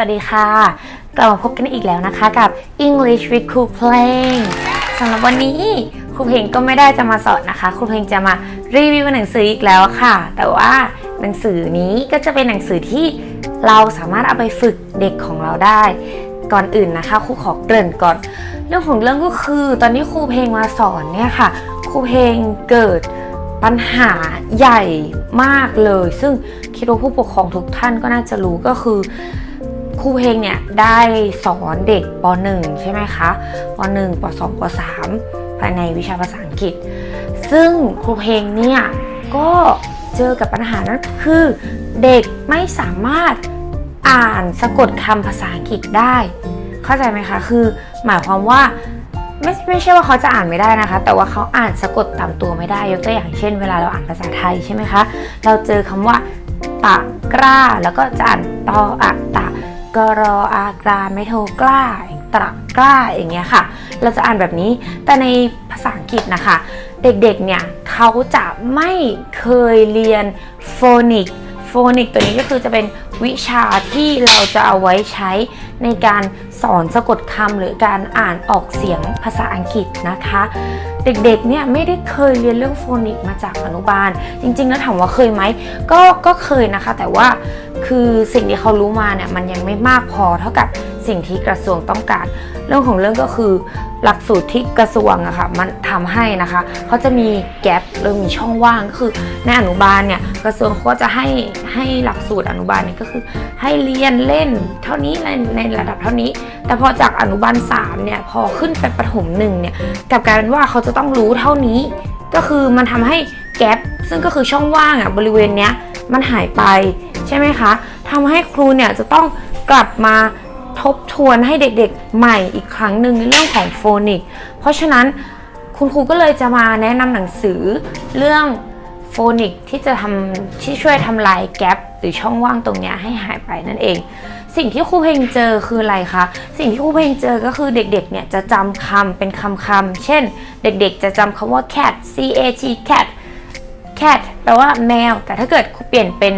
วัสดีค่ะ กลับมาพบกันอีกแล้วนะคะกับ English with ครูเพลงสำหรับวันนี้ครูเพลงก็ไม่ได้จะมาสอนนะคะ ครูเพลงจะมารีวิวหนังสืออีกแล้วค่ะ แต่ว่าหนังสือนี้ก็จะเป็นหนังสือที่เราสามารถเอาไปฝึกเด็กของเราได้ ก่อนอื่นนะคะครูขอเกริ่นก่อน เรื่องของเรื่องก็คือตอนนี้ครูเพลงมาสอนเนี่ยค่ะ ครูเพลงเกิดปัญหาใหญ่มากเลย ซึ่งคิดว่าผู้ปกครองทุกท่านก็น่าจะรู้ก็คือ ครูเพลงเนี่ยได้สอนเด็กป .1 ใช่ไหมคะป .1 ป .2 ป .3 ภายในวิชาภาษาอังกฤษ ซึ่งครูเพลงเนี่ยก็เจอกับปัญหานั้นคือเด็กไม่สามารถอ่านสะกดคำภาษาอังกฤษได้ เข้าใจไหมคะ คือหมายความว่าไม่ไม่ใช่ว่าเขาจะอ่านไม่ได้นะคะ แต่ว่าเขาอ่านสะกดตามตัวไม่ได้ ยกตัวอย่างเช่น เวลาเราอ่านภาษาไทยใช่ไหมคะ เราเจอคำว่าตะกร้า แล้วก็จะอ่านตออะต กรออากราไม่โทกล้าตระกล้าอย่างเงี้ยค่ะ เราจะอ่านแบบนี้ แต่ในภาษาอังกฤษนะคะ เด็กๆเนี่ยเขาจะไม่เคยเรียนโฟนิก โฟนิกตัวนี้ก็คือจะเป็นวิชาที่เราจะเอาไว้ใช้ในการสอนสะกดคำหรือการอ่านออกเสียงภาษาอังกฤษนะคะ เด็กๆเนี่ยไม่ได้เคยเรียนเรื่องโฟนิกมาจากอนุบาล จริงๆแล้วถามว่าเคยไหมก็ก็เคยนะคะ แต่ว่าคือสิ่งที่เขารู้มาเนี่ยมันยังไม่มากพอเท่ากับสิ่งที่กระทรวงต้องการ เรื่องของเรื่องก็คือหลักสูตรที่กระทรวงอะค่ะมันทำให้นะคะเขาจะมีแกลบหรือมีช่องว่างก็คือในอนุบาลเนี่ยกระทรวงเขาจะให้ให้หลักสูตรอนุบาลเนี่ยก็คือ ให้เรียนเล่นเท่านี้ในในระดับเท่านี้ แต่พอจากอนุบาล3เนี่ยพอขึ้นไปประถมหนึ่งเนี่ยกลับกลายเป็นว่าเขาจะต้องรู้เท่านี้ ก็คือมันทำให้แกลบซึ่งก็คือช่องว่างอะบริเวณเนี้ยมันหายไปใช่ไหมคะทำให้ครูเนี่ยจะต้องกลับมา ทบทวนให้เด็กๆใหม่อีกครั้งหนึ่งในเรื่องของโฟนิก เพราะฉะนั้นคุณครูก็เลยจะมาแนะนำหนังสือเรื่องโฟนิกที่จะทำที่ช่วยทำลายแกลบหรือช่องว่างตรงนี้ให้หายไปนั่นเอง สิ่งที่ครูเพลงเจอคืออะไรคะ สิ่งที่ครูเพลงเจอก็คือเด็กๆเนี่ยจะจำคำเป็นคำคำๆเช่น เด็กๆ จะจำคำว่า cat c a t cat cat แปลว่าแมว แต่ถ้าเกิดครูเปลี่ยนเป็น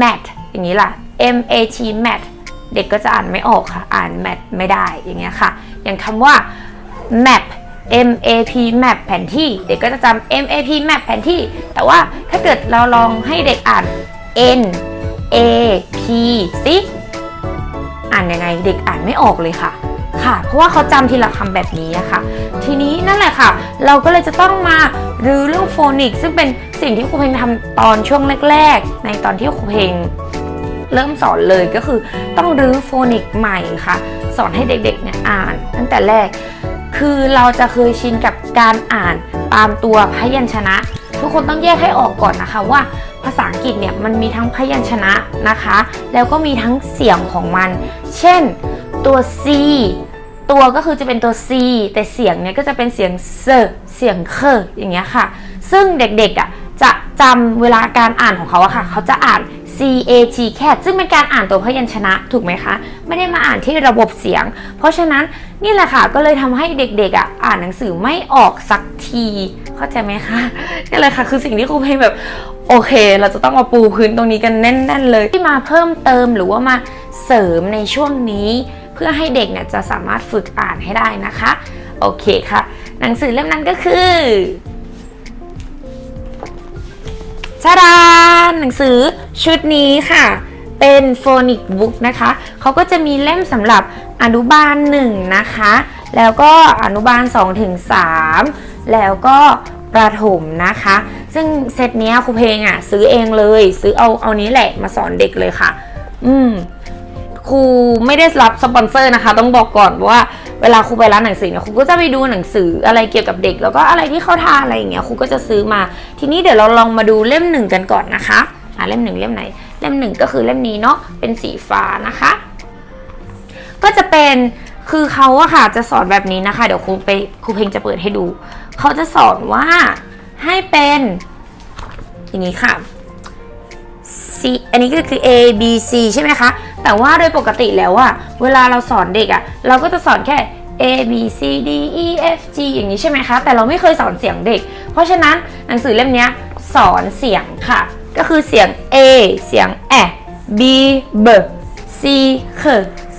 mat อย่างนี้ล่ะ m a t mat เด็กก็จะอ่านไม่ออกค่ะ อ่าน mat ไม่ได้อย่างเงี้ยค่ะ อย่างคำว่า map M A P map แผนที่ เด็กก็จะจำ M A P map แผนที่ แต่ว่าถ้าเกิดเราลองให้เด็กอ่าน N A P สิอ่านยังไงเด็กอ่านไม่ออกเลยค่ะ ค่ะ เพราะว่าเขาจำทีละคำแบบนี้อะค่ะ ทีนี้นั่นแหละค่ะ เราก็เลยจะต้องมารื้อเรื่องโฟนิกซึ่งเป็นสิ่งที่ครูเพลงทำตอนช่วงแรก ๆ ในตอนที่ครูเพลง เริ่มสอนเลยก็คือต้องรื้อโฟนิกใหม่ค่ะ สอนให้เด็กๆเนี่ยอ่าน ตั้งแต่แรก คือเราจะเคยชินกับการอ่านตามตัวพยัญชนะ ทุกคนต้องแยกให้ออกก่อนนะคะว่าภาษาอังกฤษเนี่ยมันมีทั้งพยัญชนะนะคะ แล้วก็มีทั้งเสียงของมัน เช่นตัว C ตัวก็คือจะเป็นตัว C แต่เสียงเนี่ยก็จะเป็นเสียงเซเสียงเคอย่างเงี้ยค่ะ ซึ่งเด็กๆอะจะจำเวลาการอ่านของเขาอะค่ะ เขาจะอ่าน C A T cat ซึ่งเป็นการอ่านตัวพยัญชนะถูกไหมคะ ไม่ได้มาอ่านที่ระบบเสียง เพราะฉะนั้นนี่แหละค่ะก็เลยทำให้เด็กๆอะอ่านหนังสือไม่ออกสักที เข้าใจไหมคะนี่แหละค่ะคือสิ่งที่ครูเพลงแบบโอเค เราจะต้องมาปูพื้นตรงนี้กันแน่น ๆ เลยที่มาเพิ่มเติมหรือว่ามาเสริมในช่วงนี้ เพื่อให้เด็กเนี่ยจะสามารถฝึกอ่านให้ได้นะคะโอเคค่ะ หนังสือเล่มนั้นก็คือชาดานหนังสือ ชุดนี้ค่ะ เป็นโฟนิกบุ๊กนะคะเขาก็จะมีเล่มสำหรับอนุบาล1นะคะ แล้วก็อนุบาล2ถึง3แล้วก็ประถมนะคะ ซึ่งเซตนี้ครูเพลงอะ ซื้อเองเลย ซื้อเอาเอานี้แหละมาสอนเด็กเลยค่ะ อืมครูไม่ได้รับสปอนเซอร์นะคะ ต้องบอกก่อนว่าเวลาครูไปร้านหนังสือเนี่ยครูก็จะไปดูหนังสืออะไรเกี่ยวกับเด็ก แล้วก็อะไรที่เขาทานอะไรอย่างเงี้ยครูก็จะซื้อมา ทีนี้เดี๋ยวเราลองมาดูเล่มหนึ่งกันก่อนนะคะ อ่าเล่มหนึ่งเล่มไหน เล่มหนึ่งก็คือเล่มนี้เนาะเป็นสีฟ้านะคะ ก็จะเป็นคือเขาอะค่ะจะสอนแบบนี้นะคะ เดี๋ยวครูไปครูเพลงจะเปิดให้ดู เขาจะสอนว่าให้เป็นอย่างนี้ค่ะ C อันนี้ก็คือ A B C ใช่ไหมคะ แต่ว่าโดยปกติแล้วอะเวลาเราสอนเด็กอะเราก็จะสอนแค่ A B C D E F G อย่างนี้ใช่ไหมคะ แต่เราไม่เคยสอนเสียงเด็ก เพราะฉะนั้นหนังสือเล่มเนี้ยสอนเสียงค่ะ ก็คือเสียง A เสียงแอ B B C ซีเค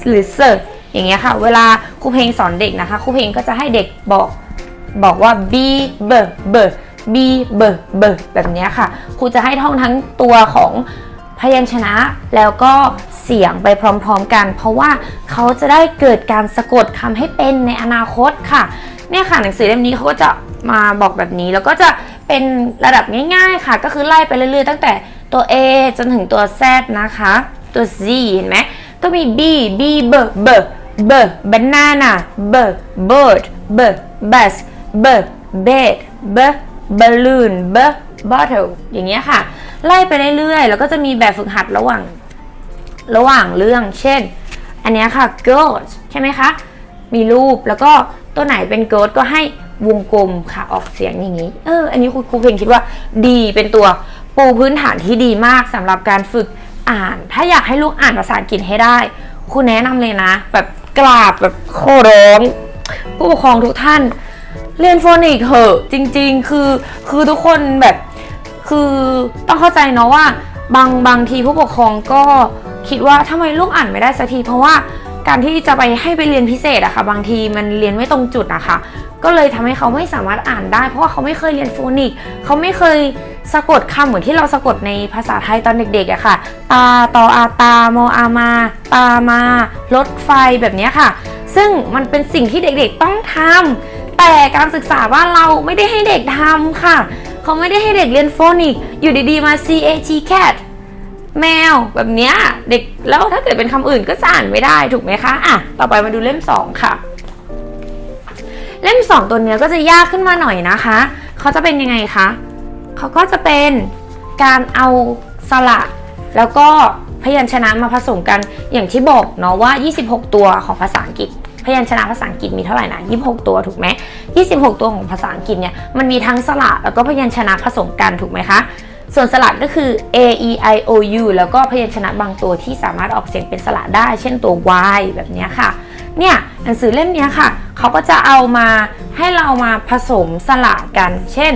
หรือเซอย่างเงี้ยค่ะ เวลาครูเพลงสอนเด็กนะคะครูเพลงก็จะให้เด็กบอกบอกว่า b b b b b b แบบเนี้ยค่ะ ครูจะให้ท่องทั้งตัวของพยัญชนะแล้วก็เสียงไปพร้อมๆกัน เพราะว่าเขาจะได้เกิดการสะกดคำให้เป็นในอนาคตค่ะ เนี่ยค่ะหนังสือเล่มนี้เขาก็จะมาบอกแบบนี้แล้วก็จะ เป็นระดับง่ายๆค่ะ ก็คือไล่ไปเรื่อยๆ ตั้งแต่ตัว A จนถึงตัว Z นะคะ ตัว Z เห็นไหมก็มี B B B B B banana B bird B bus B bed B balloon B bottle อย่างเงี้ยค่ะ ไล่ไปเรื่อยๆ แล้วก็จะมีแบบฝึกหัดระหว่าง ระหว่างเรื่อง เช่น อันเนี้ยค่ะ goat ใช่ไหมคะ มีรูปแล้วก็ตัวไหนเป็น goat ก็ให้ วงกลมค่ะออกเสียงอย่างนี้ เออ อันนี้ครูครูเพลงคิดว่าดีเป็นตัวปูพื้นฐานที่ดีมากสำหรับการฝึกอ่าน ถ้าอยากให้ลูกอ่านภาษาอังกฤษให้ได้ครูแนะนำเลยนะ แบบกราบแบบโคร้องผู้ปกครองทุกท่าน เรียนโฟนิกเหอะจริง ๆ คือคือทุกคนแบบคือต้องเข้าใจเนาะว่า บางบางทีผู้ปกครองก็คิดว่าทำไมลูกอ่านไม่ได้สักทีเพราะว่า การที่จะไปให้ไปเรียนพิเศษอะค่ะ บางทีมันเรียนไม่ตรงจุดอะค่ะ ก็เลยทำให้เขาไม่สามารถอ่านได้ เพราะว่าเขาไม่เคยเรียนโฟนิกเขาไม่เคยสะกดคำเหมือนที่เราสะกดในภาษาไทยตอนเด็กๆอะค่ะ ตาตออาตามออามา ตามารถไฟแบบนี้ค่ะ ซึ่งมันเป็นสิ่งที่เด็กๆต้องทำแต่การศึกษาบ้านเราไม่ได้ให้เด็กทำค่ะ เขาไม่ได้ให้เด็กเรียนโฟนิกอยู่ดีๆมา C A T cat แมวแบบเนี้ยเด็กแล้วถ้าเกิดเป็นคำอื่นก็จะอ่านไม่ได้ถูกไหมคะอะต่อไปมาดูเล่ม 2 ค่ะ เล่ม 2 ตัวเนี้ยก็จะยากขึ้นมาหน่อยนะคะเขาจะเป็นยังไงคะเขาก็จะเป็นการเอาสระแล้วก็พยัญชนะมาผสมกันอย่างที่บอกเนาะว่า 26 ตัวของภาษาอังกฤษ พยัญชนะภาษาอังกฤษมีเท่าไหร่นะ 26 ตัวถูกไหม26 ตัวของภาษาอังกฤษเนี่ยมันมีทั้งสระแล้วก็พยัญชนะผสมกันถูกไหมคะ ส่วนสระก็คือ a e i o u แล้วก็พยัญชนะบางตัวที่สามารถออกเสียงเป็นสระได้ เช่นตัว y แบบนี้ค่ะ เนี่ยหนังสือเล่มเนี้ยค่ะ เขาก็จะเอามาให้เรามาผสมสระกัน เช่น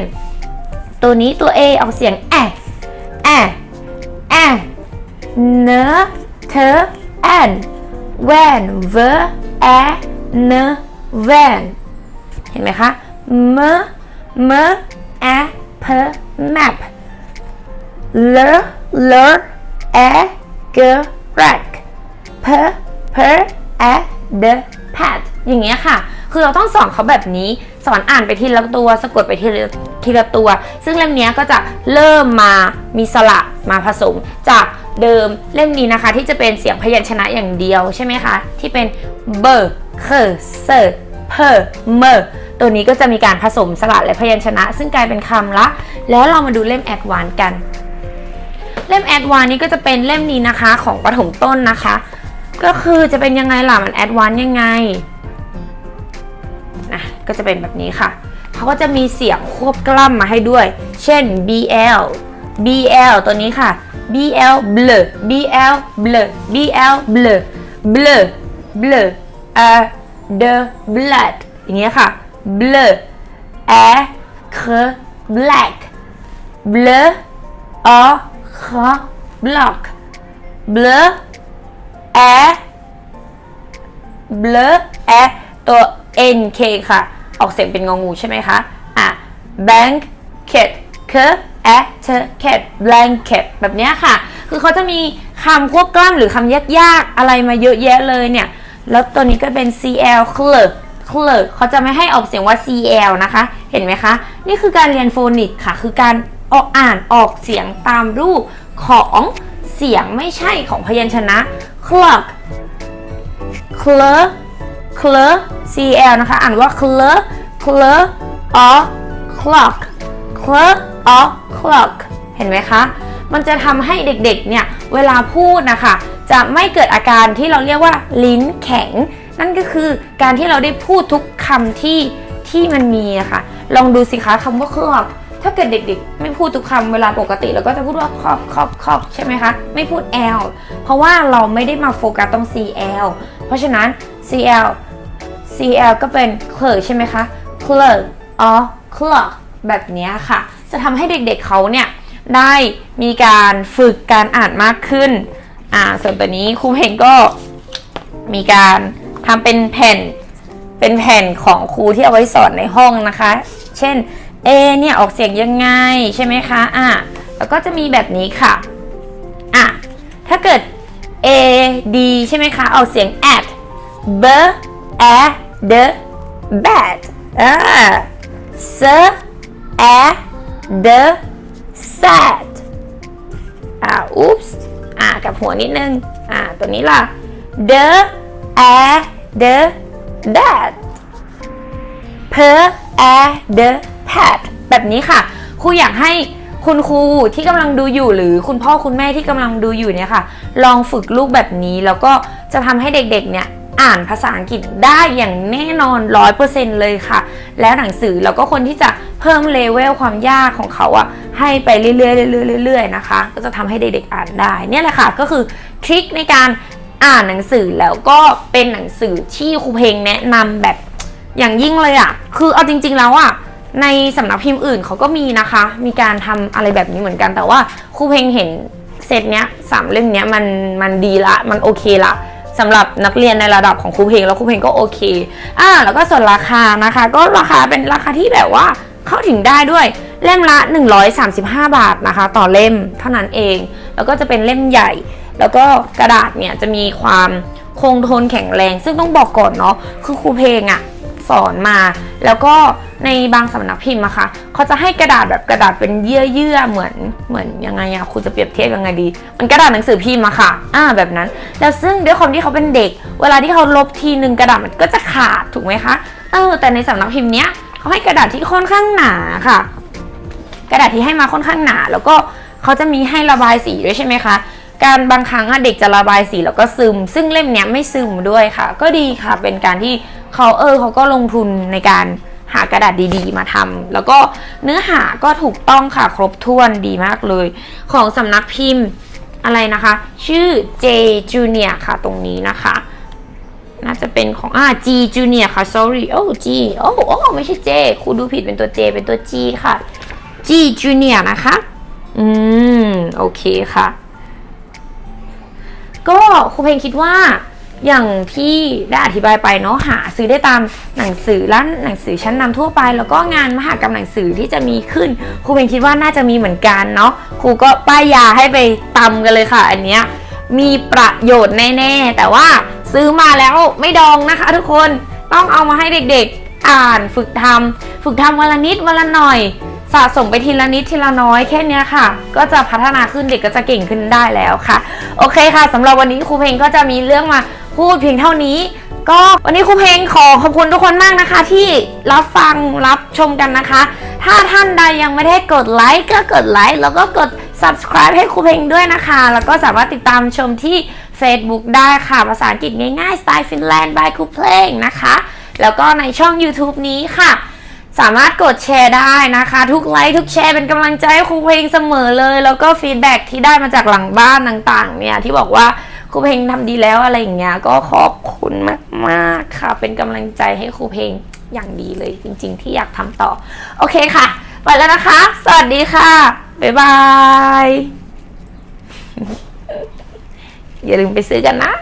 ตัวนี้ตัว A ออกเสียงแอแอแอเนเธอแอนแวนเวแอเนแวนเห็นไหมคะมมแอเพแมปเลเลแอเกแรกเพเพแอเดแพดอย่างเงี้ยค่ะ คือเราต้องสอนเขาแบบนี้ สอนอ่านไปทีละตัว สะกดไปทีละทีละตัว ซึ่งเล่มนี้ก็จะเริ่มมามีสระมาผสมจากเดิมเล่มนี้นะคะ ที่จะเป็นเสียงพยัญชนะอย่างเดียวใช่ไหมคะ ที่เป็นเบอร์เคอร์เซอร์เพอร์เมอร์ตัวนี้ก็จะมีการผสมสระและพยัญชนะ ซึ่งกลายเป็นคำละ แล้วเรามาดูเล่มแอดวานกัน เล่มแอดวานนี้ก็จะเป็นเล่มนี้นะคะของประถมต้นนะคะ ก็คือจะเป็นยังไงล่ะมันแอดวานยังไงนะก็จะเป็นแบบนี้ค่ะเขาก็จะมีเสียงควบกล้ำมาให้ด้วย เช่น bl bl ตัวนี้ค่ะ bl blur bl blur bl blur blur blur a the blood อย่างเงี้ยค่ะ blur a k black blur a k block blur a blur a ตัว nk ค่ะ ออกเสียงเป็นงองูใช่ไหมคะ อะ blanket k a t cat blanket แบบนี้ค่ะ คือเขาจะมีคำควบกล้ำหรือคำยากๆ อะไรมาเยอะแยะเลยเนี่ย แล้วตัวนี้ก็เป็น cl clerk clerk เขาจะไม่ให้ออกเสียงว่า cl นะคะ เห็นไหมคะ นี่คือการเรียนโฟนิกค่ะ คือการ ออกอ่านออกเสียงตามรูปของเสียงไม่ใช่ของพยัญชนะ clerk clerk clerk cl นะคะ อ่านว่า clerk clerk or clock clerk or clock เห็นไหมคะ มันจะทำให้เด็กๆ เนี่ย เวลาพูดนะคะ จะไม่เกิดอาการที่เราเรียกว่าลิ้นแข็ง นั่นก็คือการที่เราได้พูดทุกคำที่ที่มันมีอะค่ะลองดูสิคะคำว่า clock ถ้าเกิดเด็กๆ ไม่พูดทุกคำเวลาปกติเราก็จะพูดว่า clock clock clock ใช่ไหมคะ ไม่พูด l เพราะว่าเราไม่ได้มาโฟกัสตรง cl เพราะฉะนั้น cl cl ก็เป็น clerk ใช่ไหมคะ clerk or clock แบบนี้ค่ะ จะทำให้เด็กๆเขาเนี่ยได้มีการฝึกการอ่านมากขึ้น อ่า ส่วนตัวนี้ครูเพลงก็มีการทำเป็นแผ่น เป็นแผ่นของครูที่เอาไว้สอนในห้องนะคะ เช่น A เนี่ยออกเสียงยังไงใช่ไหมคะอะแล้วก็จะมีแบบนี้ค่ะอะถ้าเกิด A D ใช่ไหมคะออกเสียง at b a d bad อ่า s a d sad อ่า oops อ่ากับหัวนิดนึงอ่าตัวนี้ล่ะ d a d dad p a d pad แบบนี้ค่ะ ครูอยากให้คุณครูที่กำลังดูอยู่หรือคุณพ่อคุณแม่ที่กำลังดูอยู่เนี่ยค่ะ ลองฝึกลูกแบบนี้แล้วก็จะทำให้เด็กๆ เนี่ยอ่านภาษาอังกฤษได้อย่างแน่นอน100%เลยค่ะ แล้วหนังสือเราก็คนที่จะเพิ่มเลเวลความยากของเขาอะให้ไปเรื่อยๆเรื่อยๆเรื่อยๆนะคะ ก็จะทำให้เด็กๆอ่านได้ เนี่ยแหละค่ะก็คือทริคในการอ่านหนังสือแล้วก็เป็นหนังสือที่ครูเพลงแนะนำแบบอย่างยิ่งเลยอะ่ะคือเอาจริง ๆแล้วอะ ในสำนักพิมพ์อื่นเขาก็มีนะคะ มีการทำอะไรแบบนี้เหมือนกัน แต่ว่าครูเพลงเห็นเซตเนี้ยสามเล่มเนี้ยมันมันดีละ มันโอเคละสำหรับนักเรียนในระดับของครูเพลงแล้วครูเพลงก็โอเคอ่าแล้วก็ส่วนราคานะคะ ก็ราคาเป็นราคาที่แบบว่าเข้าถึงได้ด้วยเล่มละ 135 บาทนะคะ ต่อเล่มเท่านั้นเอง แล้วก็จะเป็นเล่มใหญ่ แล้วก็กระดาษเนี่ยจะมีความคงทนแข็งแรง ซึ่งต้องบอกก่อนเนาะคือครูเพลงอะ สอนมา แล้วก็ในบางสำนักพิมพ์อะค่ะเขาจะให้กระดาษแบบกระดาษเป็นเยื่อเยื่อๆเหมือนเหมือนยังไงอะครูจะเปรียบเทียบยังไงดี มันกระดาษหนังสือพิมพ์อะค่ะ อ่าแบบนั้น แล้วซึ่งด้วยความที่เขาเป็นเด็ก เวลาที่เขาลบทีนึงกระดาษมันก็จะขาดถูกไหมคะเออแต่ในสำนักพิมพ์เนี้ยเขาให้กระดาษที่ค่อนข้างหนาค่ะ กระดาษที่ให้มาค่อนข้างหนา แล้วก็เขาจะมีให้ระบายสีด้วยใช่ไหมคะ การบางครั้งเด็กจะระบายสีแล้วก็ซึม ซึ่งเล่มเนี้ยไม่ซึมด้วยค่ะ ก็ดีค่ะ เป็นการที่เขาเออเขาก็ลงทุนในการหากระดาษดีๆ มาทำแล้วก็เนื้อหาก็ถูกต้องค่ะครบถ้วนดีมากเลย ของสำนักพิมพ์อะไรนะคะ ชื่อ J Junior ค่ะตรงนี้นะคะ น่าจะเป็นของอ่า G Junior ค่ะ sorry โอ้ G โอ้โอ้ไม่ใช่ J ครูดูผิดเป็นตัว J เป็นตัว G ค่ะ G Junior นะคะ อืม โอเคค่ะ ก็ครูเพลงคิดว่าอย่างที่ได้อธิบายไปเนาะหาซื้อได้ตามหนังสือร้านหนังสือชั้นนำทั่วไป แล้วก็งานมหกรรมหนังสือที่จะมีขึ้นครูเพลงคิดว่าน่าจะมีเหมือนกันเนาะครูก็ป้ายยาให้ไปตำกันเลยค่ะ อันเนี้ยมีประโยชน์แน่ ๆ แต่ว่าซื้อมาแล้วไม่ดองนะคะ ทุกคนต้องเอามาให้เด็กๆ อ่านฝึกทำฝึกทำวันละนิดวันละหน่อย สะสมไปทีละนิดทีละน้อยแค่นี้ค่ะ ก็จะพัฒนาขึ้นเด็กก็จะเก่งขึ้นได้แล้วค่ะ โอเคค่ะสำหรับวันนี้ครูเพลงก็จะมีเรื่องมาพูดเพียงเท่านี้ ก็วันนี้ครูเพลงขอขอบคุณทุกคนมากนะคะ ที่รับฟังรับชมกันนะคะ ถ้าท่านใดยังไม่ได้กดไลค์ก็กดไลค์แล้วก็กด subscribe ให้ครูเพลงด้วยนะคะ แล้วก็สามารถติดตามชมที่ Facebook ได้ค่ะ ภาษาอังกฤษง่ายๆสไตล์ฟินแลนด์ by ครูเพลงนะคะ แล้วก็ในช่อง YouTube นี้ค่ะ สามารถกดแชร์ได้นะคะ ทุกไลค์ทุกแชร์เป็นกำลังใจให้ครูเพลงเสมอเลย แล้วก็ฟีดแบ็กที่ได้มาจากหลังบ้านต่างๆ เนี่ยที่บอกว่าครูเพลงทำดีแล้วอะไรอย่างเงี้ยก็ขอบคุณมากๆค่ะ เป็นกำลังใจให้ครูเพลงอย่างดีเลย จริง ๆ ที่อยากทำต่อ โอเคค่ะ ไปแล้วนะคะ สวัสดีค่ะ บ๊ายบาย อย่าลืมไปซื้อกันนะ